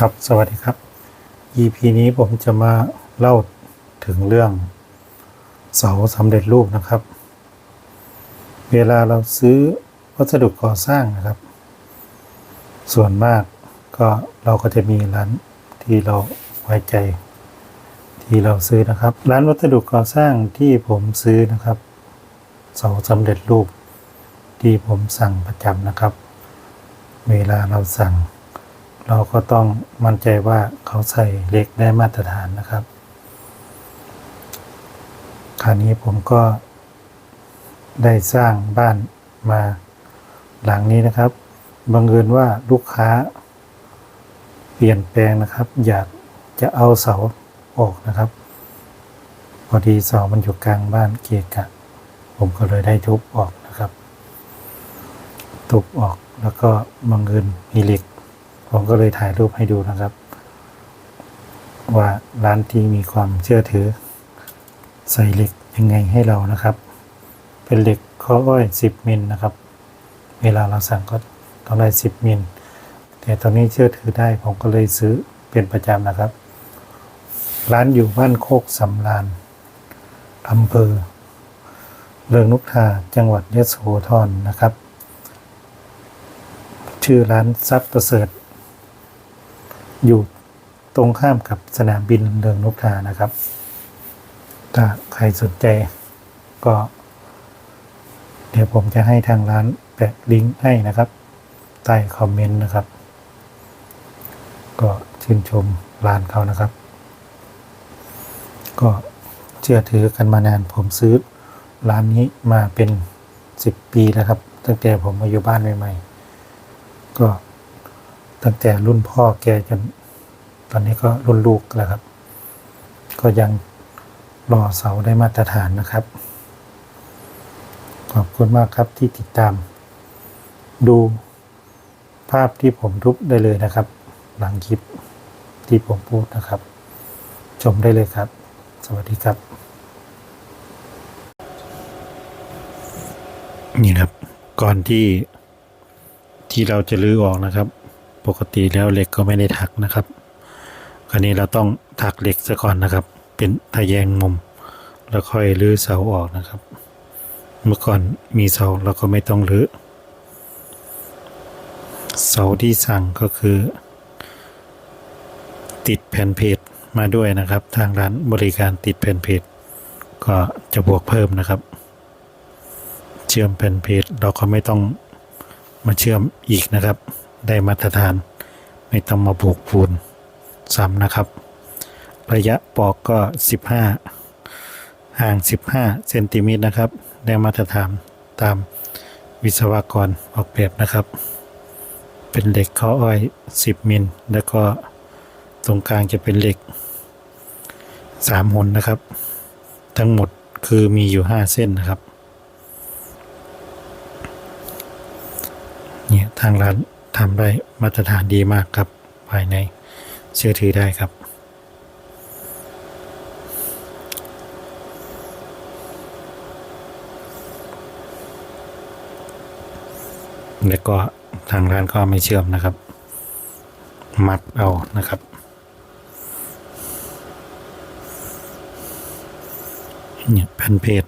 ครับสวัสดีครับ EP นี้ผมจะมาเล่าถึงเรื่องเสาสำเร็จรูปนะครับ เวลาเราซื้อวัสดุก่อสร้างนะครับ ส่วนมากก็เราก็จะมีร้านที่เราไว้ใจ ที่เราซื้อนะครับ ร้านวัสดุก่อสร้างที่ผมซื้อนะครับ เสาสำเร็จรูป ที่ผมสั่งประจำนะครับ เวลาเราสั่ง เราก็ต้องมั่นใจว่าเขาใส่เหล็กได้มาตรฐานนะครับ คราวนี้ผมก็ได้สร้างบ้านมาหลังนี้นะครับ บังเอิญว่าลูกค้า เปลี่ยนแปลงนะครับ อยากจะเอาเสาออกนะครับ พอดีเสามันอยู่กลางบ้านเกะกะ ผมก็เลยได้ทุบออกนะครับ ทุบออกแล้วก็บังเอิญมีเหล็ก ผมก็เลยถ่ายรูปให้ดูนะครับ ว่าร้านที่มีความเชื่อถือ ใส่เหล็กยังไงให้เรานะครับ เป็นเหล็กข้ออ้อยสิบมิลนะครับ เวลาเราสั่งก็ต้องได้สิบมิลแต่ตอนนี้เชื่อถือได้ผมก็เลยซื้อเป็นประจำนะครับ ร้านอยู่บ้านโคกสำรานอำเภอเริงนุกทาจังหวัดยะโสธรนะครับ ชื่อร้านซับประเสริฐ อยู่ตรงข้ามกับสนามบินเริงนกทานะครับ ถ้าใครสนใจก็ เดี๋ยวผมจะให้ทางร้านแปะลิงก์ให้นะครับ ใต้คอมเมนต์นะครับ ก็ชื่นชมร้านเขานะครับ ก็เชื่อถือกันมานานผมซื้อร้านนี้มาเป็นสิบปีแล้วครับ ตั้งแต่ผมมาอยู่บ้านใหม่ๆก็ ตั้งแต่รุ่นพ่อแกจนตอนนี้ก็รุ่นลูกแล้วครับ ก็ยังรอเสาได้มาตรฐานนะครับ ขอบคุณมากครับที่ติดตาม ดูภาพที่ผมทุบได้เลยนะครับ หลังคลิปที่ผมพูดนะครับ ชมได้เลยครับ สวัสดีครับ นี่ครับ ก่อนที่ที่เราจะลื้อออกนะครับ ปกติแล้วเหล็กก็ไม่ได้ถักนะครับคราวนี้เราต้องถักเหล็กซะก่อนนะครับ เป็นทะแยงมุม แล้วค่อยรื้อเสาออกนะครับ เมื่อก่อนมีเสาเราก็ไม่ต้องรื้อเสาที่สั่งก็คือ ติดแผ่นเพจมาด้วยนะครับ ทางร้านบริการติดแผ่นเพจก็จะบวกเพิ่มนะครับ เชื่อมแผ่นเพจเราก็ไม่ต้องมาเชื่อมอีกนะครับ ได้มาตรฐาน ไม่ต้องมาบวกปูนซ้ำนะครับ ระยะปอกก็ 15 ห่าง 15 เซนติเมตรนะครับ ได้มาตรฐานตามวิศวกรออกแบบนะครับ เป็นเหล็กข้ออ้อย 10 มิล แล้วก็ตรงกลางจะเป็นเหล็ก 3หนนะครับ ทั้งหมดคือมีอยู่ 5 เส้นนะครับ เนี่ยทางร้าน ทำได้มาตรฐานดีมากครับ ภายในเชื่อถือได้ครับ แล้วก็ทางร้านก็ไม่เชื่อมนะครับ มัดเอานะครับ เนี่ยแผ่นเพจ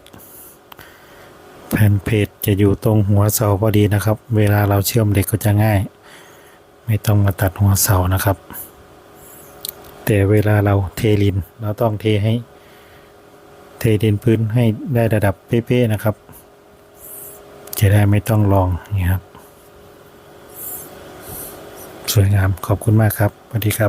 แผ่นเพจจะอยู่ตรงหัวเสาพอดีนะครับ เวลาเราเชื่อมเหล็กก็จะง่าย ไม่ต้องมาตัดหัวเสานะครับ แต่เวลาเราเทลินเราต้องเทให้ เทดินพื้นให้ได้ระดับเป๊ะๆนะครับ จะได้ไม่ต้องลองนี่ครับ สวยงามขอบคุณมากครับสวัสดีครับ